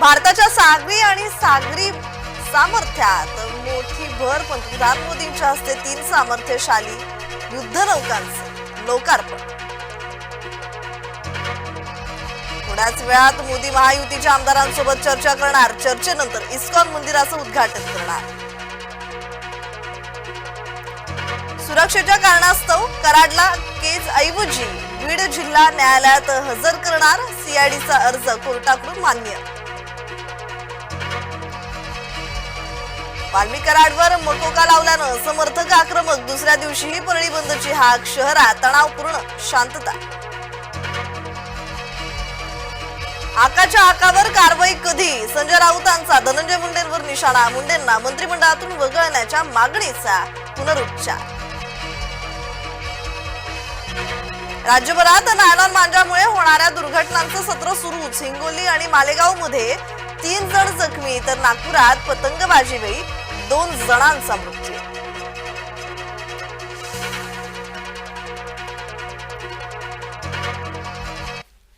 भारताच्या सागरी आणि सागरी सामर्थ्यात मोठी भर पंतप्रधान मोदींच्या हस्ते तीन सामर्थ्यशाली युद्धनौकांचे लोकार्पण. थोड्याच वेळात मोदी महायुतीच्या आमदारांसोबत चर्चा करणार चर्चेनंतर इस्कॉन मंदिराचं उद्घाटन करणार. सुरक्षेच्या कारणास्तव कराडला केज ऐवजी बीड जिल्हा न्यायालयात हजर करणार सीआयडीचा अर्ज कोर्टाकडून मान्य. वाल्मी कराडवर मकोका लावल्यानं समर्थक आक्रमक. दुसऱ्या दिवशीही परळी बंदची हाक शहरात तणावपूर्ण शांतता. आकाच्या आकावर कारवाई कधी? संजय राऊतांचा धनंजय मुंडेंवर निशाणा. मुंडेंना मंत्रिमंडळातून वगळण्याच्या मागणीचा पुनरुच्चार. राज्यभरात नायलॉन मांजामुळे होणाऱ्या दुर्घटनांचं सत्र सुरूच. हिंगोली आणि मालेगावमध्ये तीन जण जखमी तर नागपुरात पतंगबाजीवेळी दोन जणांचा मृत्यू.